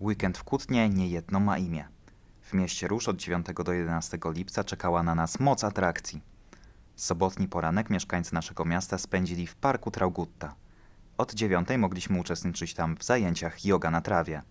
Weekend w Kutnie niejedno ma imię. W mieście Róż od 9 do 11 lipca czekała na nas moc atrakcji. Sobotni poranek mieszkańcy naszego miasta spędzili w parku Traugutta. Od 9 mogliśmy uczestniczyć tam w zajęciach yoga na trawie.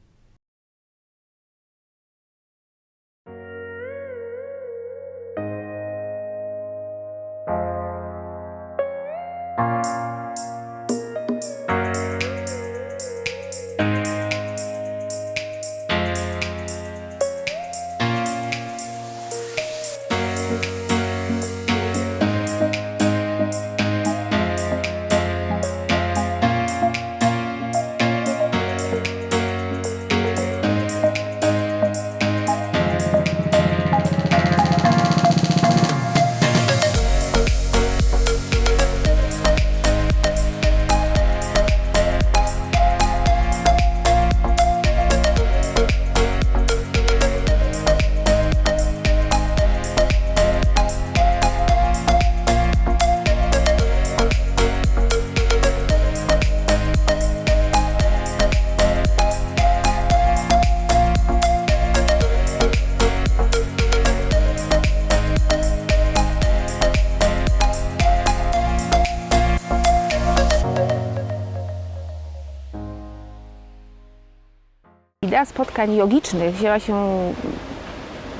Idea spotkań jogicznych wzięła się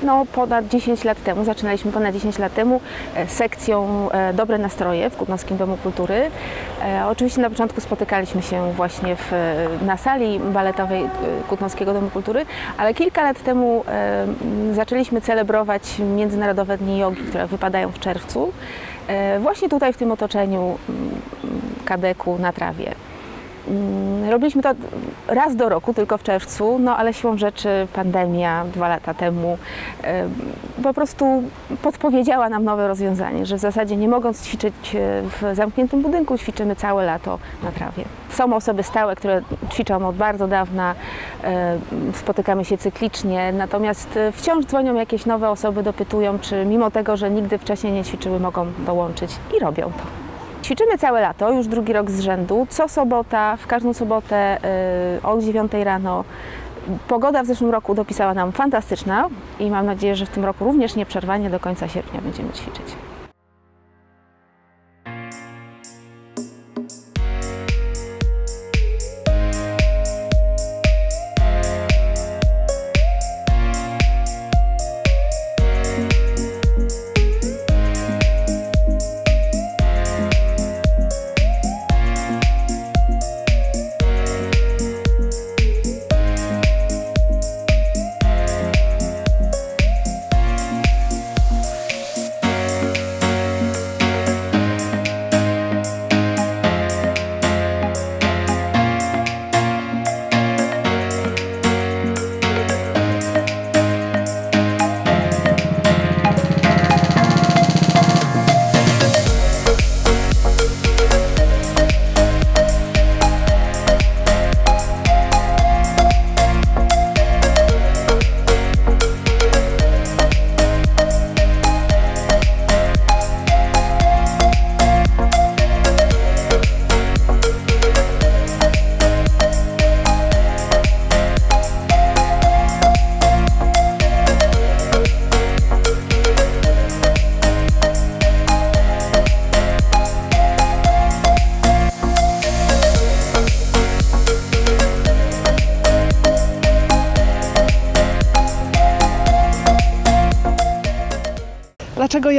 no, ponad 10 lat temu, zaczynaliśmy ponad 10 lat temu e, sekcją e, Dobre Nastroje w Kutnowskim Domu Kultury. E, Oczywiście na początku spotykaliśmy się właśnie w, na sali baletowej Kutnowskiego Domu Kultury, ale kilka lat temu zaczęliśmy celebrować Międzynarodowe Dni Jogi, które wypadają w czerwcu, właśnie tutaj w tym otoczeniu mm, Kadeku na trawie. Mm, Robiliśmy to raz do roku, tylko w czerwcu, no ale siłą rzeczy pandemia dwa lata temu em, po prostu podpowiedziała nam nowe rozwiązanie, że w zasadzie nie mogąc ćwiczyć e, w zamkniętym budynku, ćwiczymy całe lato na trawie. Są osoby stałe, które ćwiczą od bardzo dawna, spotykamy się cyklicznie, natomiast e, wciąż dzwonią jakieś nowe osoby, dopytują, czy mimo tego, że nigdy wcześniej nie ćwiczyły, mogą dołączyć i robią to. Ćwiczymy całe lato, już drugi rok z rzędu. Co sobota, w każdą sobotę y, o 9 rano. Pogoda w zeszłym roku dopisała nam fantastyczna i mam nadzieję, że w tym roku również nieprzerwanie do końca sierpnia będziemy ćwiczyć.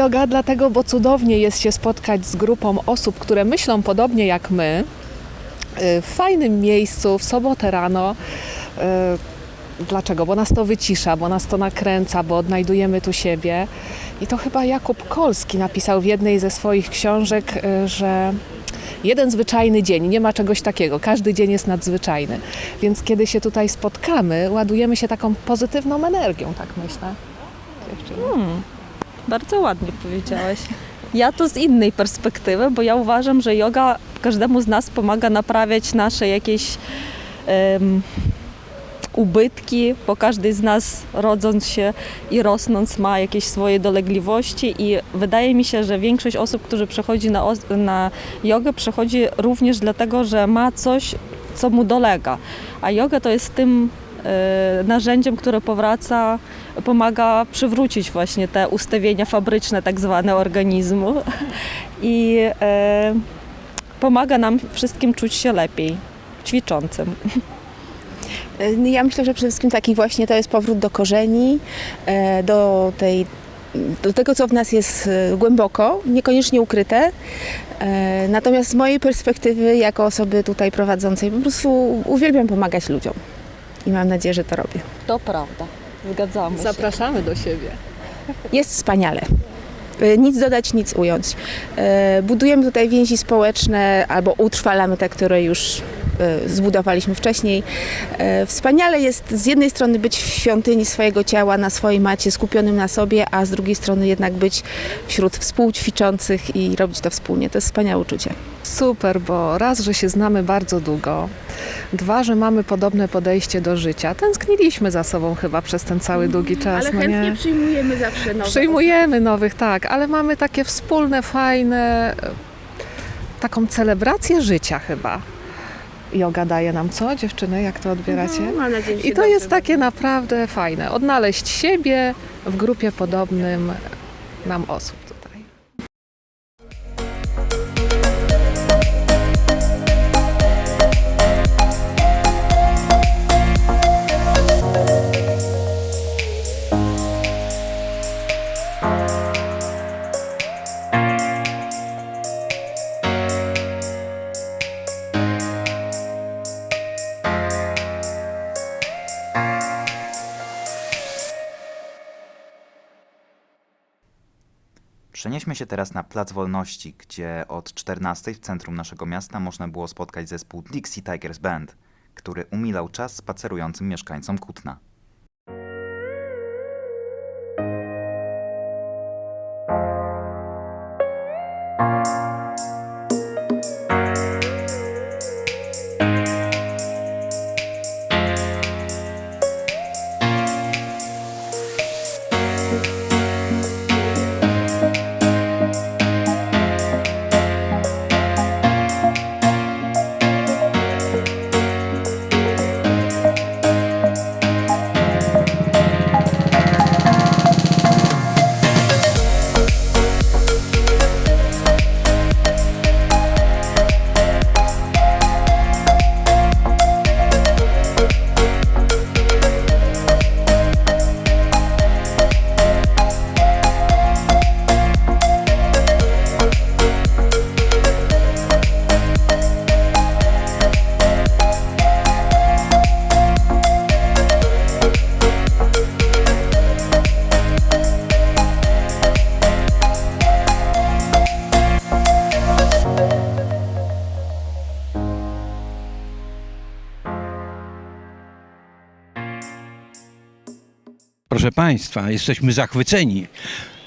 Dlatego, bo cudownie jest się spotkać z grupą osób, które myślą podobnie jak my, y, w fajnym miejscu, w sobotę rano. Y, Dlaczego? Bo nas to wycisza, bo nas to nakręca, bo odnajdujemy tu siebie. I to chyba Jakub Kolski napisał w jednej ze swoich książek, y, że jeden zwyczajny dzień, nie ma czegoś takiego, każdy dzień jest nadzwyczajny. Więc kiedy się tutaj spotkamy, ładujemy się taką pozytywną energią, tak myślę. Dziewczyny. Bardzo ładnie powiedziałaś. Ja to z innej perspektywy, bo ja uważam, że yoga każdemu z nas pomaga naprawiać nasze jakieś em, ubytki, bo każdy z nas rodząc się i rosnąc ma jakieś swoje dolegliwości i wydaje mi się, że większość osób, którzy przechodzi na, na jogę, przechodzi również dlatego, że ma coś, co mu dolega. A yoga to jest tym narzędziem, które powraca, pomaga przywrócić właśnie te ustawienia fabryczne tak zwane organizmu i e, pomaga nam wszystkim czuć się lepiej, ćwiczącym. E, Ja myślę, że przede wszystkim taki właśnie to jest powrót do korzeni, do tej do tego, co w nas jest głęboko, niekoniecznie ukryte. Natomiast z mojej perspektywy, jako osoby tutaj prowadzącej, po prostu uwielbiam pomagać ludziom. I mam nadzieję, że to robię. To prawda, zgadzamy się. Zapraszamy do siebie. Jest wspaniale. E, Nic dodać, nic ująć. E, Budujemy tutaj więzi społeczne albo utrwalamy te, które już e, zbudowaliśmy wcześniej. Wspaniale jest z jednej strony być w świątyni swojego ciała, na swojej macie, skupionym na sobie, a z drugiej strony jednak być wśród współćwiczących i robić to wspólnie. To jest wspaniałe uczucie. Super, bo raz, że się znamy bardzo długo, dwa, że mamy podobne podejście do życia. Tęskniliśmy za sobą chyba przez ten cały długi czas. no nie? przyjmujemy zawsze nowe Przyjmujemy nowych, tak, ale mamy takie wspólne, fajne, e, taką celebrację życia chyba. Joga daje nam co, dziewczyny, jak to odbieracie? Mam nadzieję, I to dobrze jest takie naprawdę fajne, odnaleźć siebie w grupie podobnym nam osób Przenieśmy się teraz na Plac Wolności, gdzie od 14 w centrum naszego miasta można było spotkać zespół Dixie Tigers Band, który umilał czas spacerującym mieszkańcom Kutna. Proszę Państwa, jesteśmy zachwyceni.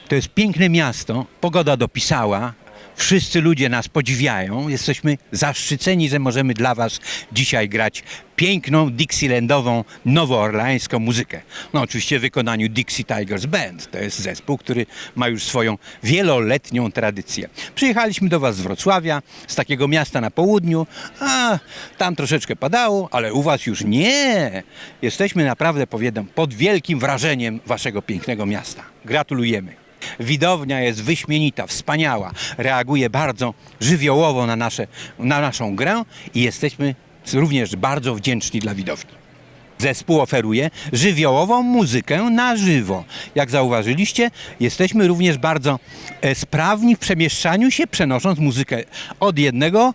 To jest piękne miasto, pogoda dopisała, wszyscy ludzie nas podziwiają. Jesteśmy zaszczyceni, że możemy dla Was dzisiaj grać piękną Dixielandową, nowoorlańską muzykę. No oczywiście w wykonaniu Dixie Tigers Band. To jest zespół, który ma już swoją wieloletnią tradycję. Przyjechaliśmy do Was z Wrocławia, z takiego miasta na południu. A, tam troszeczkę padało, ale u Was już nie. Jesteśmy naprawdę, powiedzmy, pod wielkim wrażeniem Waszego pięknego miasta. Gratulujemy. Widownia jest wyśmienita, wspaniała, reaguje bardzo żywiołowo na, nasze, na naszą grę i jesteśmy również bardzo wdzięczni dla widowni. Zespół oferuje żywiołową muzykę na żywo. Jak zauważyliście, jesteśmy również bardzo e, sprawni w przemieszczaniu się, przenosząc muzykę od jednego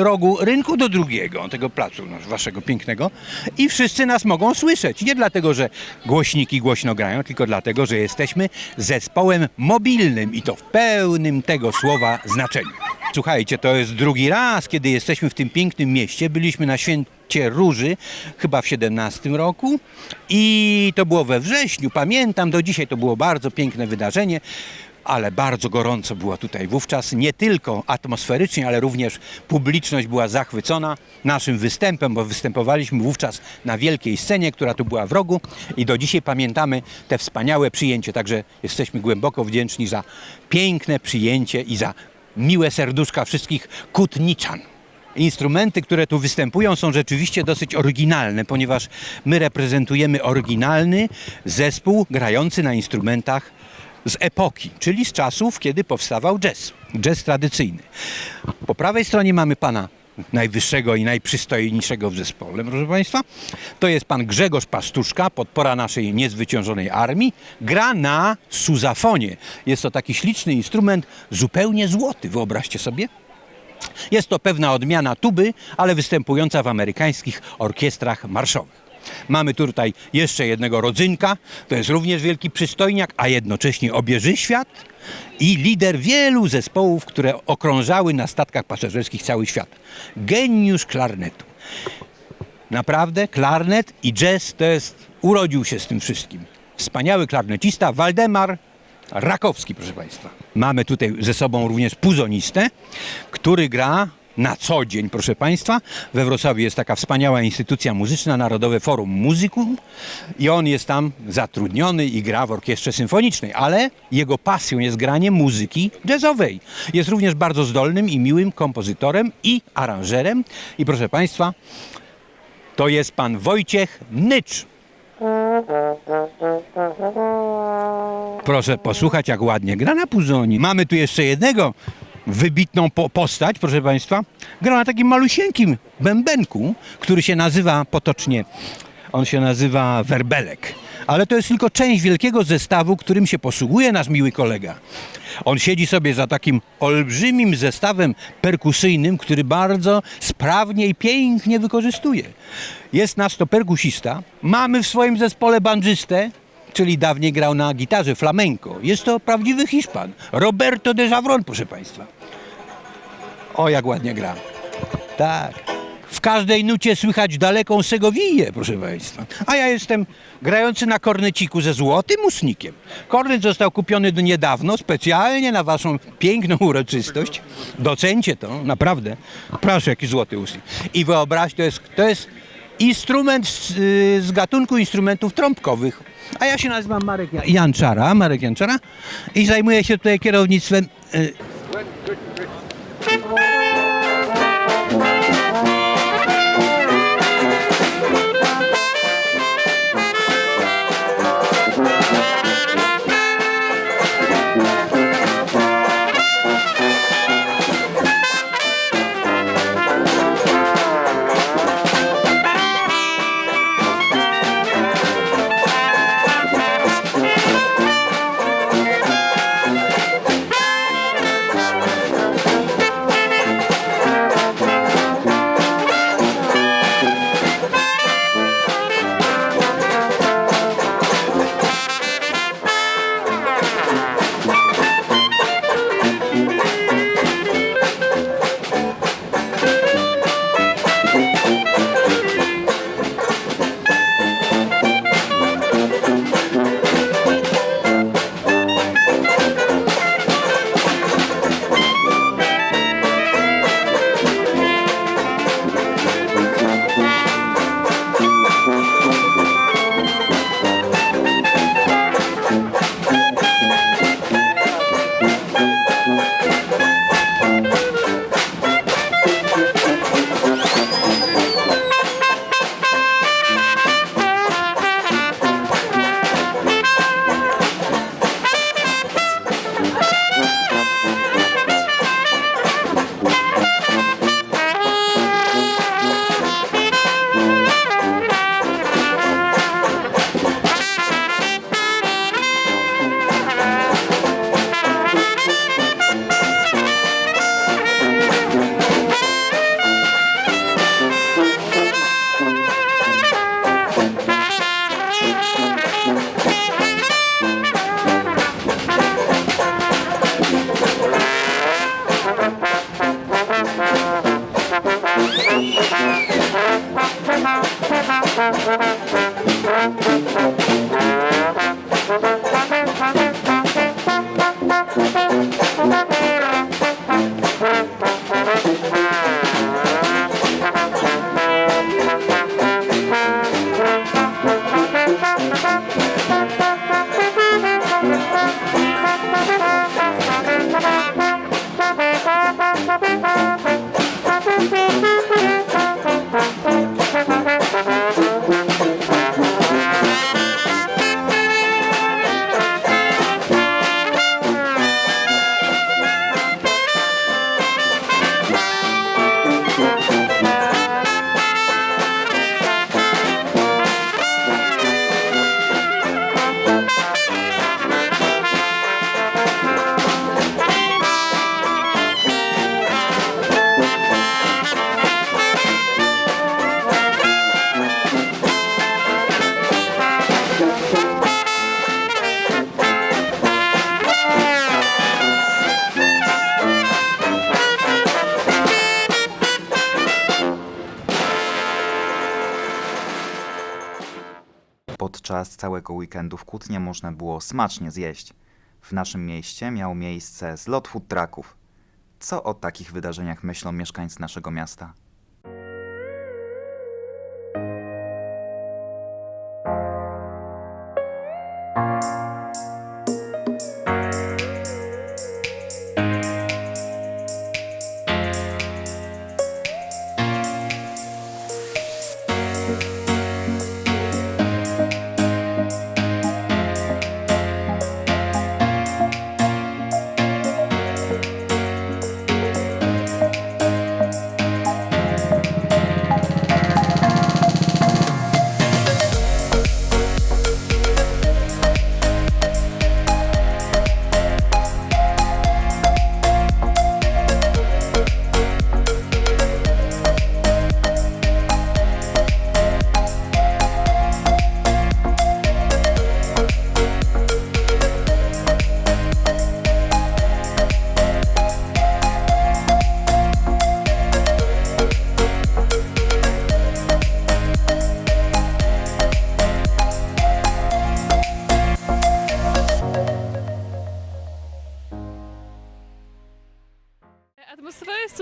rogu rynku do drugiego, tego placu nasz- waszego pięknego i wszyscy nas mogą słyszeć. Nie dlatego, że głośniki głośno grają, tylko dlatego, że jesteśmy zespołem mobilnym i to w pełnym tego słowa znaczeniu. Słuchajcie, to jest drugi raz, kiedy jesteśmy w tym pięknym mieście. Byliśmy na święcie Róży, chyba w 17 roku i to było we wrześniu. Pamiętam, do dzisiaj to było bardzo piękne wydarzenie. Ale bardzo gorąco było tutaj wówczas, nie tylko atmosferycznie, ale również publiczność była zachwycona naszym występem, bo występowaliśmy wówczas na wielkiej scenie, która tu była w rogu i do dzisiaj pamiętamy te wspaniałe przyjęcie, także jesteśmy głęboko wdzięczni za piękne przyjęcie i za miłe serduszka wszystkich kutniczan. Instrumenty, które tu występują, są rzeczywiście dosyć oryginalne, ponieważ my reprezentujemy oryginalny zespół grający na instrumentach z epoki, czyli z czasów, kiedy powstawał jazz, jazz tradycyjny. Po prawej stronie mamy pana najwyższego i najprzystojniejszego w zespole, proszę Państwa. To jest pan Grzegorz Pastuszka, podpora naszej niezwyciężonej armii. Gra na suzafonie. Jest to taki śliczny instrument, zupełnie złoty, wyobraźcie sobie. Jest to pewna odmiana tuby, ale występująca w amerykańskich orkiestrach marszowych. Mamy tutaj jeszcze jednego rodzynka, to jest również wielki przystojniak, a jednocześnie obieży świat i lider wielu zespołów, które okrążały na statkach pasażerskich cały świat. Geniusz klarnetu. Naprawdę klarnet i jazz to jest, urodził się z tym wszystkim. Wspaniały klarnecista Waldemar Rakowski, proszę Państwa. Mamy tutaj ze sobą również puzonistę, który gra na co dzień, proszę Państwa. We Wrocławiu jest taka wspaniała instytucja muzyczna, Narodowe Forum Muzykum i on jest tam zatrudniony i gra w orkiestrze symfonicznej, ale jego pasją jest granie muzyki jazzowej. Jest również bardzo zdolnym i miłym kompozytorem i aranżerem i proszę Państwa, to jest pan Wojciech Nycz. Proszę posłuchać, jak ładnie gra na puzonie. Mamy tu jeszcze jednego wybitną po postać, proszę Państwa. Gra na takim malusieńkim bębenku, który się nazywa potocznie, on się nazywa werbelek. Ale to jest tylko część wielkiego zestawu, którym się posługuje nasz miły kolega. On siedzi sobie za takim olbrzymim zestawem perkusyjnym, który bardzo sprawnie i pięknie wykorzystuje. Jest nasz to perkusista. Mamy w swoim zespole bandżystę, czyli dawniej grał na gitarze flamenco. Jest to prawdziwy Hiszpan. Roberto de Javron, proszę Państwa. O, jak ładnie gra. Tak. W każdej nucie słychać daleką Segowiję, proszę Państwa. A ja jestem grający na korneciku ze złotym ustnikiem. Kornet został kupiony do niedawno specjalnie na Waszą piękną uroczystość. Docencie to, naprawdę. Proszę, jaki złoty ustnik. I wyobraź, to jest, to jest instrument z, z gatunku instrumentów trąbkowych. A ja się nazywam Marek Ja- Janczara, Marek Janczara i zajmuję się tutaj kierownictwem y, Podczas całego weekendu w Kutnie można było smacznie zjeść. W naszym mieście miał miejsce zlot food trucków. Co o takich wydarzeniach myślą mieszkańcy naszego miasta?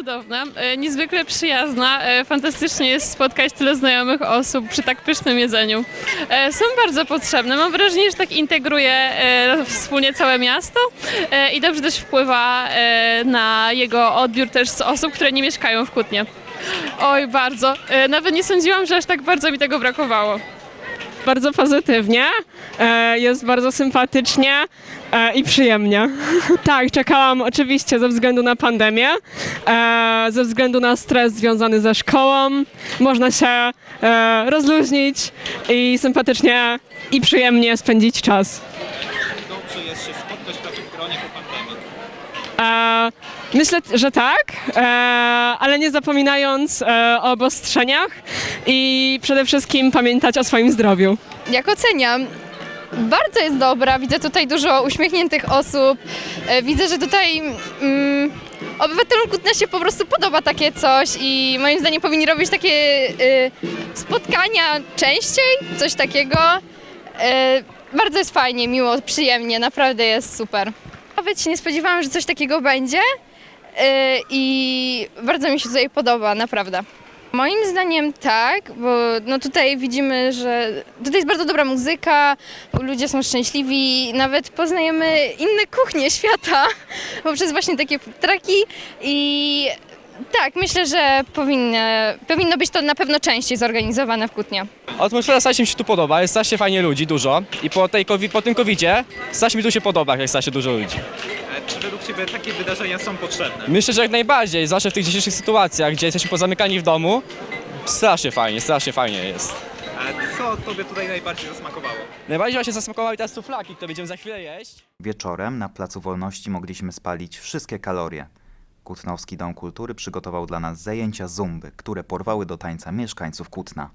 Cudowna, e, niezwykle przyjazna. e, Fantastycznie jest spotkać tyle znajomych osób przy tak pysznym jedzeniu. E, Są bardzo potrzebne. Mam wrażenie, że tak integruje wspólnie całe miasto i dobrze też wpływa na jego odbiór też z osób, które nie mieszkają w Kutnie. Oj, bardzo. Nawet nie sądziłam, że aż tak bardzo mi tego brakowało. bardzo pozytywnie, jest bardzo sympatycznie e, i przyjemnie. tak, czekałam oczywiście ze względu na pandemię, e, ze względu na stres związany ze szkołą. Można się e, rozluźnić i sympatycznie i przyjemnie spędzić czas. Dobrze jest się spotkać w takim gronie po pandemii. E, myślę, że tak, e, ale nie zapominając e, o obostrzeniach i przede wszystkim pamiętać o swoim zdrowiu. Jak oceniam? Bardzo jest dobra. Widzę tutaj dużo uśmiechniętych osób. E, Widzę, że tutaj mm, obywatelom Kutna się po prostu podoba takie coś i moim zdaniem powinni robić takie y, spotkania częściej, coś takiego. E, bardzo jest fajnie, miło, przyjemnie, naprawdę jest super. Nawet się nie spodziewałam, że coś takiego będzie e, i bardzo mi się tutaj podoba, naprawdę. Moim zdaniem tak, bo no tutaj widzimy, że tutaj jest bardzo dobra muzyka, ludzie są szczęśliwi, nawet poznajemy inne kuchnie świata poprzez właśnie takie traki i tak, myślę, że powinno, powinno być to na pewno częściej zorganizowane w Kutnie. Atmosfera strasznie mi się tu podoba, jest strasznie fajnie ludzi, dużo. I po, tej, COVID po tym covidzie strasznie mi tu się podoba, jak jest strasznie dużo ludzi. Czy według Ciebie takie wydarzenia są potrzebne? Myślę, że jak najbardziej, zwłaszcza w tych dzisiejszych sytuacjach, gdzie jesteśmy pozamykani w domu, strasznie fajnie, strasznie fajnie jest. Co Tobie tutaj najbardziej zasmakowało? Najbardziej właśnie zasmakowały teraz suflaki, które będziemy za chwilę jeść. Wieczorem na Placu Wolności mogliśmy spalić wszystkie kalorie. Kutnowski Dom Kultury przygotował dla nas zajęcia zumby, które porwały do tańca mieszkańców Kutna.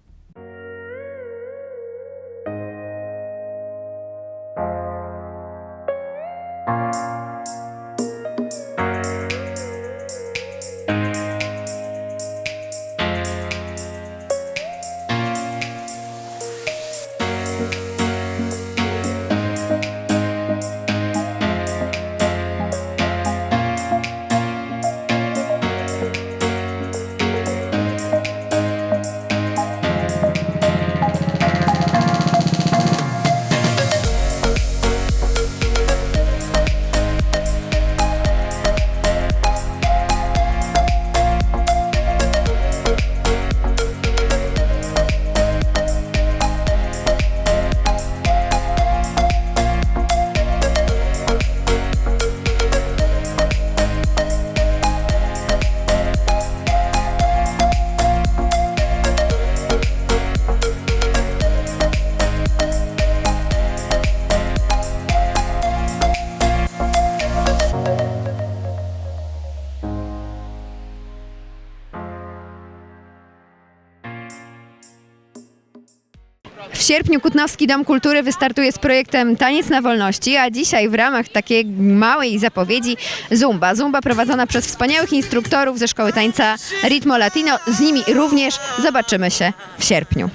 Sierpniu Kutnowski Dom Kultury wystartuje z projektem Taniec na Wolności, a dzisiaj w ramach takiej małej zapowiedzi Zumba. Zumba prowadzona przez wspaniałych instruktorów ze szkoły tańca Ritmo Latino. Z nimi również zobaczymy się w sierpniu.